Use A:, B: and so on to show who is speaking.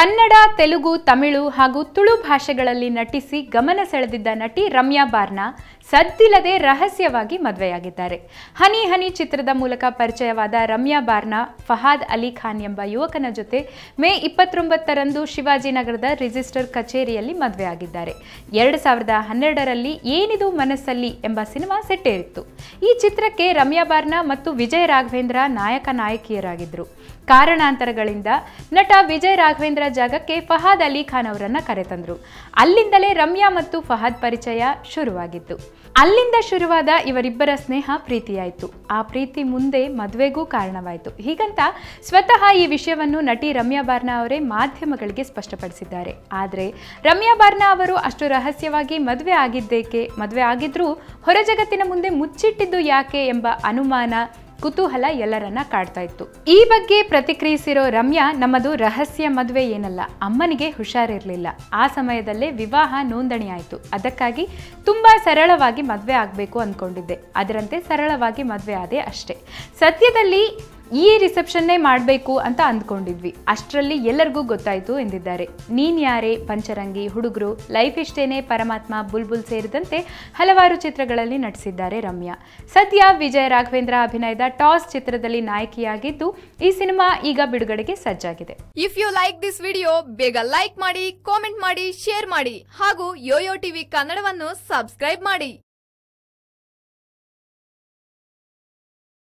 A: ಕನ್ನಡ, ತೆಲುಗು, ತಮಿಳು ಹಾಗೂ ತುಳು ಭಾಷೆಗಳಲ್ಲಿ ನಟಿಸಿ ಗಮನ ಸೆಳೆದಿದ್ದ ನಟಿ ರಮ್ಯಾ ಬಾರ್ನಾ ಸದ್ದಿಲ್ಲದೆ ರಹಸ್ಯವಾಗಿ ಮದುವೆಯಾಗಿದ್ದಾರೆ. ಹನಿ ಹನಿ ಚಿತ್ರದ ಮೂಲಕ ಪರಿಚಯವಾದ ರಮ್ಯಾ ಬಾರ್ನಾ, ಫಹಾದ್ ಅಲಿ ಖಾನ್ ಎಂಬ ಯುವಕನ ಜೊತೆ ಮೇ ಇಪ್ಪತ್ತೊಂಬತ್ತರಂದು ಶಿವಾಜಿನಗರದ ರಿಜಿಸ್ಟರ್ ಕಚೇರಿಯಲ್ಲಿ ಮದುವೆಯಾಗಿದ್ದಾರೆ. ಎರಡು ಸಾವಿರದ ಹನ್ನೆರಡರಲ್ಲಿ ಏನಿದು ಮನಸ್ಸಲ್ಲಿ ಎಂಬ ಸಿನಿಮಾ ಸೆಟ್ಟೇರಿತ್ತು. ಈ ಚಿತ್ರಕ್ಕೆ ರಮ್ಯಾ ಬಾರ್ನಾ ಮತ್ತು ವಿಜಯ್ ರಾಘವೇಂದ್ರ ನಾಯಕ ನಾಯಕಿಯರಾಗಿದ್ದರು. ಕಾರಣಾಂತರಗಳಿಂದ ನಟ ವಿಜಯ್ ರಾಘವೇಂದ್ರ ಜಾಗಕ್ಕೆ ಫಹಾದ್ ಅಲಿ ಖಾನ್ ಅವರನ್ನ ಕರೆತಂದ್ರು. ಅಲ್ಲಿಂದಲೇ ರಮ್ಯಾ ಮತ್ತು ಫಹಾದ್ ಪರಿಚಯ ಶುರುವಾಗಿತ್ತು. ಅಲ್ಲಿಂದ ಶುರುವಾದ ಇವರಿಬ್ಬರ ಸ್ನೇಹ ಪ್ರೀತಿಯಾಯಿತು. ಆ ಪ್ರೀತಿ ಮುಂದೆ ಮದುವೆಗೂ ಕಾರಣವಾಯಿತು. ಹೀಗಂತ ಸ್ವತಃ ಈ ವಿಷಯವನ್ನು ನಟಿ ರಮ್ಯಾ ಬಾರ್ನಾ ಅವರೇ ಮಾಧ್ಯಮಗಳಿಗೆ ಸ್ಪಷ್ಟಪಡಿಸಿದ್ದಾರೆ. ಆದರೆ ರಮ್ಯಾ ಬಾರ್ನಾ ಅವರು ಅಷ್ಟು ರಹಸ್ಯವಾಗಿ ಮದುವೆ ಆಗಿದ್ದೇಕೆ, ಮದುವೆ ಆಗಿದ್ರೂ ಹೊರ ಜಗತ್ತಿನ ಮುಂದೆ ಮುಚ್ಚಿಟ್ಟಿದ್ದು ಯಾಕೆ ಎಂಬ ಅನುಮಾನ ಕುತೂಹಲ ಎಲ್ಲರನ್ನ ಕಾಡ್ತಾ ಇತ್ತು. ಈ ಬಗ್ಗೆ ಪ್ರತಿಕ್ರಿಯಿಸಿರೋ ರಮ್ಯಾ, ನಮ್ಮದು ರಹಸ್ಯ ಮದುವೆ ಏನಲ್ಲ, ಅಮ್ಮನಿಗೆ ಹುಷಾರಿರಲಿಲ್ಲ. ಆ ಸಮಯದಲ್ಲೇ ವಿವಾಹ ನೋಂದಣಿ ಆಯಿತು ಅದಕ್ಕಾಗಿ ತುಂಬಾ ಸರಳವಾಗಿ ಮದುವೆ ಆಗಬೇಕು ಅಂದ್ಕೊಂಡಿದ್ದೆ ಅದರಂತೆ ಸರಳವಾಗಿ ಮದುವೆ ಆದೆ ಅಷ್ಟೇ. ಸದ್ಯದಲ್ಲಿ ಈ ರಿಸೆಪ್ಷನ್ನೇ ಮಾಡಬೇಕು ಅಂತ ಅಂದ್ಕೊಂಡಿದ್ವಿ. ಅಷ್ಟರಲ್ಲಿ ಎಲ್ಲರಿಗೂ ಗೊತ್ತಾಯಿತು ಎಂದಿದ್ದಾರೆ. ನೀನ್ ಯಾರೇ, ಪಂಚರಂಗಿ, ಹುಡುಗರು, ಲೈಫ್ ಇಷ್ಟೇನೆ ಪರಮಾತ್ಮ, ಬುಲ್ಬುಲ್ ಸೇರಿದಂತೆ ಹಲವಾರು ಚಿತ್ರಗಳಲ್ಲಿ ನಟಿಸಿದ್ದಾರೆ ರಮ್ಯಾ. ಸದ್ಯ ವಿಜಯ ರಾಘವೇಂದ್ರ ಅಭಿನಯದ ಟಾಸ್ ಚಿತ್ರದಲ್ಲಿ ನಾಯಕಿಯಾಗಿದ್ದು, ಈ ಸಿನಿಮಾ ಈಗ ಬಿಡುಗಡೆಗೆ ಸಜ್ಜಾಗಿದೆ.
B: If you like this video ಬೇಗ ಲೈಕ್ ಮಾಡಿ ಕಾಮೆಂಟ್ ಮಾಡಿ ಶೇರ್ ಮಾಡಿ ಹಾಗೂ ಯೋಯೋ ಟಿವಿ ಕನ್ನಡವನ್ನು ಸಬ್ಸ್ಕ್ರೈಬ್ ಮಾಡಿ.